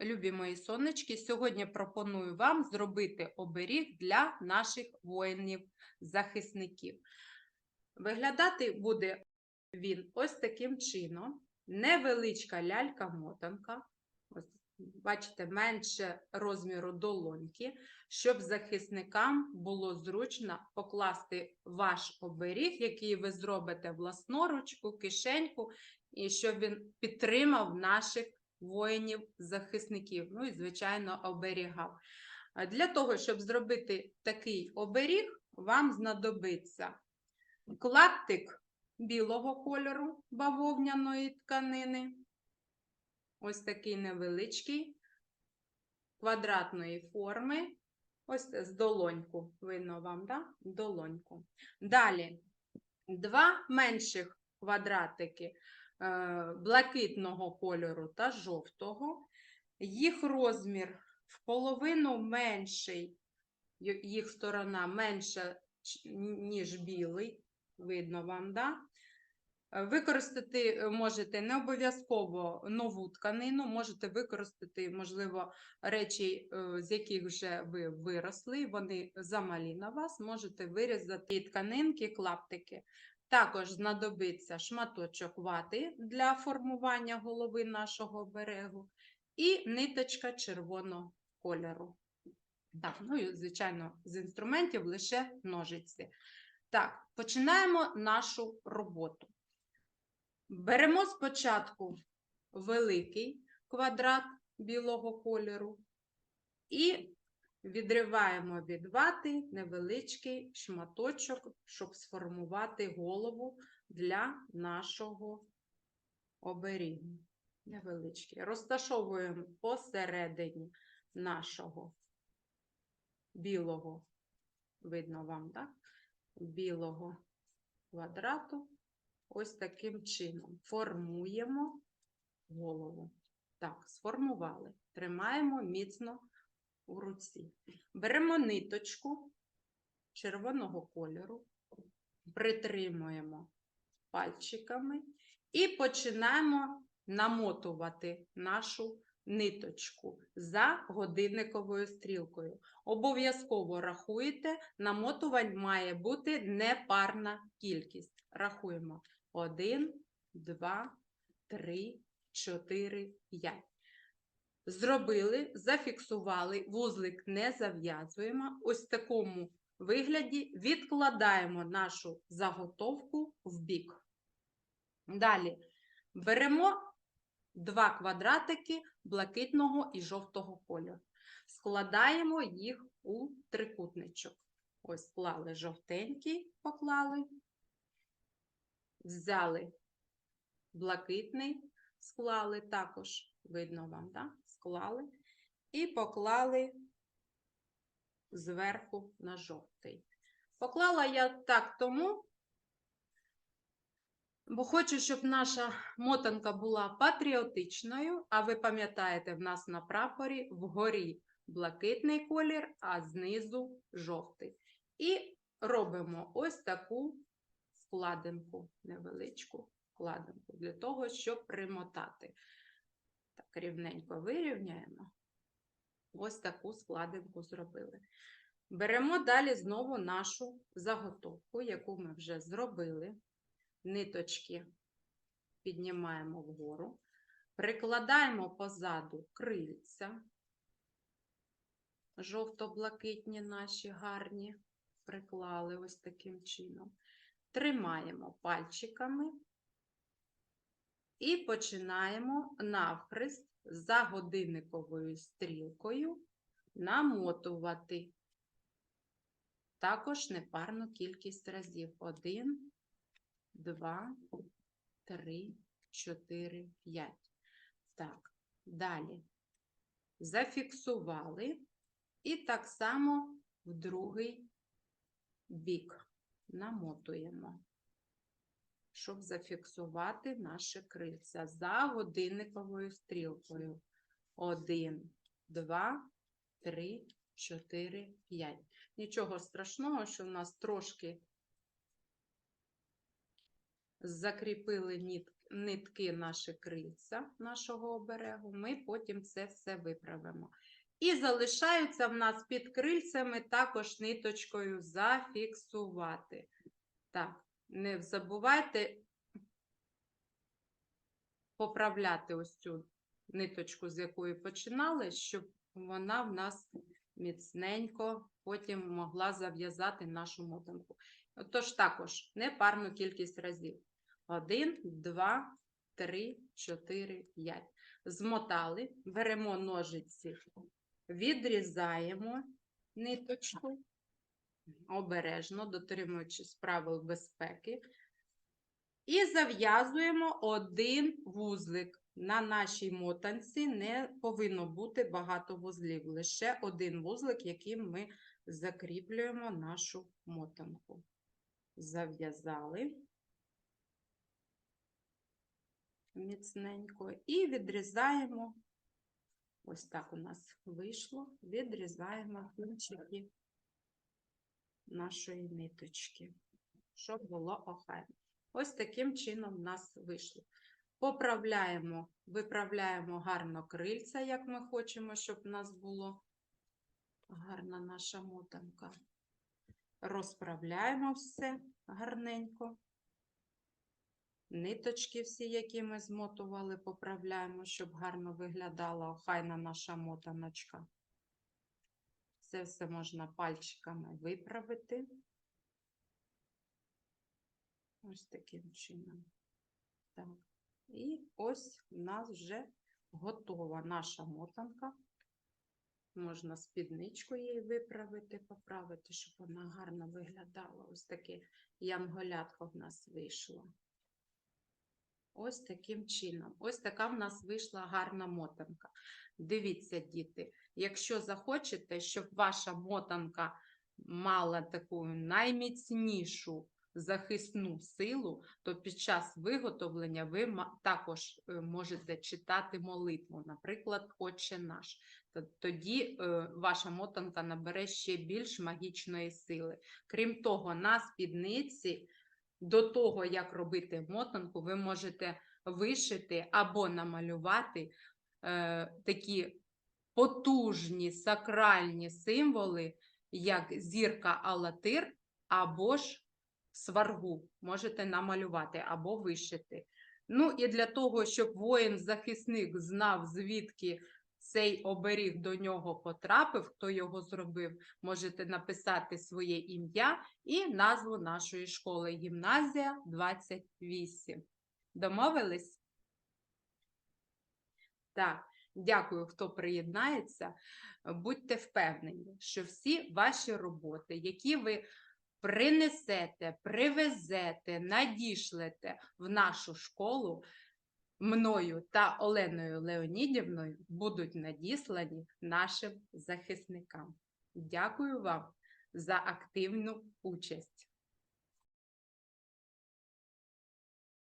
любі мої сонечки, сьогодні пропоную вам зробити оберіг для наших воїнів-захисників. Виглядати буде він ось таким чином. Невеличка лялька-мотанка. Бачите, менше розміру долоньки, щоб захисникам було зручно покласти ваш оберіг, який ви зробите власноруч у кишеньку, і щоб він підтримав наших воїнів-захисників. Ну і, звичайно, оберігав. Для того, щоб зробити такий оберіг, вам знадобиться клаптик білого кольору бавовняної тканини. Ось такий невеличкий, квадратної форми. Ось з долоньку. Видно вам, да? Долоньку. Далі два менших квадратики блакитного кольору та жовтого. Їх розмір в половину менший, їх сторона менша, ніж білий. Видно вам, да? Е, Використати е, можете не обов'язково нову тканину, можете використати, можливо, речі, е, з яких вже ви виросли, вони замалі на вас, можете вирізати тканинки, клаптики. Також знадобиться шматочок вати для формування голови нашого берегу і ниточка червоного кольору. Так, ну і, звичайно, з інструментів лише ножиці. Так, починаємо нашу роботу. Беремо спочатку великий квадрат білого кольору і відриваємо від вати невеличкий шматочок, щоб сформувати голову для нашого оберігу. Невеличкий. Розташовуємо посередині нашого білого, видно вам, так? Білого квадрату ось таким чином формуємо голову. Так, сформували. Тримаємо міцно у руці. Беремо ниточку червоного кольору, притримуємо пальчиками і починаємо намотувати нашу ниточку за годинниковою стрілкою. Обов'язково рахуєте, намотувань має бути непарна кількість. Рахуємо 1, 2, 3, 4, 5. Зробили, зафіксували, вузлик не зав'язуємо. Ось в такому вигляді відкладаємо нашу заготовку в бік. Далі беремо два квадратики блакитного і жовтого кольору. Складаємо їх у трикутничок. Ось склали жовтенький, поклали, взяли блакитний, склали також, видно вам, да? Склали, і поклали зверху на жовтий. Поклала я так тому, бо хочу, щоб наша мотанка була патріотичною, а ви пам'ятаєте, в нас на прапорі вгорі блакитний колір, а знизу жовтий. І робимо ось таку складинку, невеличку складинку, для того, щоб примотати. Так, рівненько вирівняємо. Ось таку складинку зробили. Беремо далі знову нашу заготовку, яку ми вже зробили. Ниточки піднімаємо вгору, прикладаємо позаду крильця, жовто-блакитні наші гарні, приклали ось таким чином. Тримаємо пальчиками і починаємо навхрест за годинниковою стрілкою намотувати. Також непарну кількість разів. Один, два, три, чотири, п'ять. Так, далі. Зафіксували. І так само в другий бік намотуємо, щоб зафіксувати наше крильця за годинниковою стрілкою. Один, два, три, чотири, п'ять. Нічого страшного, що в нас трошки закріпили нитки наші крильця нашого оберегу, ми потім це все виправимо. І залишаються в нас під крильцями також ниточкою зафіксувати. Так, не забувайте поправляти ось цю ниточку, з якої починали, щоб вона в нас міцненько потім могла зав'язати нашу мотанку. Тож також непарну кількість разів. Один, два, три, чотири, п'ять. Змотали, беремо ножиці, відрізаємо ниточку, обережно, дотримуючись правил безпеки. І зав'язуємо один вузлик. На нашій мотанці не повинно бути багато вузлів, лише один вузлик, яким ми закріплюємо нашу мотанку. Зав'язали міцненько і відрізаємо. Ось так у нас вийшло. Відрізаємо кінчики нашої ниточки, щоб було охайно. Ось таким чином в нас вийшло. Поправляємо, виправляємо гарно крильця, як ми хочемо, щоб в нас було гарна наша мотанка. Розправляємо все гарненько. Ниточки всі, які ми змотували, поправляємо, щоб гарно виглядала охайна наша мотаночка. Це все можна пальчиками виправити. Ось таким чином. Так. І ось у нас вже готова наша мотанка. Можна спідничку її виправити, поправити, щоб вона гарно виглядала. Ось таке янголятко в нас вийшло. Ось таким чином. Ось така в нас вийшла гарна мотанка. Дивіться, діти, якщо захочете, щоб ваша мотанка мала таку найміцнішу захисну силу, то під час виготовлення ви також е, можете читати молитву, наприклад, Отче наш. Тоді е, ваша мотанка набере ще більш магічної сили. Крім того, на спідниці до того, як робити мотанку, ви можете вишити або намалювати е, такі потужні сакральні символи, як зірка Алатир, або ж сваргу. Можете намалювати або вишити. Ну і для того, щоб воїн-захисник знав, звідки цей оберіг до нього потрапив, хто його зробив, можете написати своє ім'я і назву нашої школи Гімназія 28. Домовились? Так, дякую, хто приєднається. Будьте впевнені, що всі ваші роботи, які ви принесете, привезете, надішлете в нашу школу, мною та Оленою Леонідівною будуть надіслані нашим захисникам. Дякую вам за активну участь.